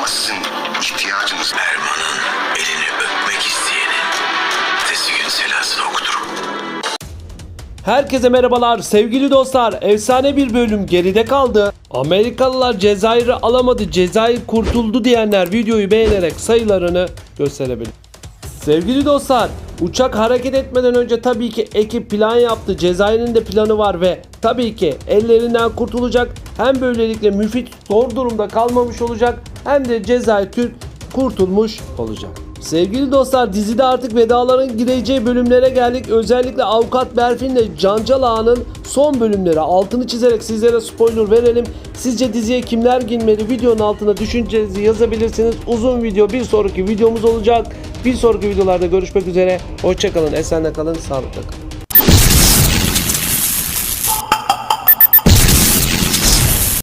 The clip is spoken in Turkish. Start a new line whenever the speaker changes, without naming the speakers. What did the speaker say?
Ama sizin ihtiyacınız...
Erman'ın elini öpmek isteyenin ertesi gün selasını okuturum.
Herkese merhabalar sevgili dostlar efsane bir bölüm geride kaldı. Amerikalılar Cezayir'i alamadı Cezayir kurtuldu diyenler videoyu beğenerek sayılarını gösterebilir. Sevgili dostlar uçak hareket etmeden önce tabii ki ekip plan yaptı. Cezayir'in de planı var ve tabii ki ellerinden kurtulacak. Hem böylelikle müfit zor durumda kalmamış olacak hem de Cezayir Türk kurtulmuş olacak. Sevgili dostlar dizide artık vedaların gireceği bölümlere geldik. Özellikle Avukat Berfin ile Cancal Ağa'nın son bölümleri altını çizerek sizlere spoiler verelim. Sizce diziye kimler girmeli? Videonun altına düşüncenizi yazabilirsiniz. Uzun video bir sonraki videomuz olacak. Bir sonraki videolarda görüşmek üzere. Hoşçakalın, esenle kalın, sağlıkla kalın.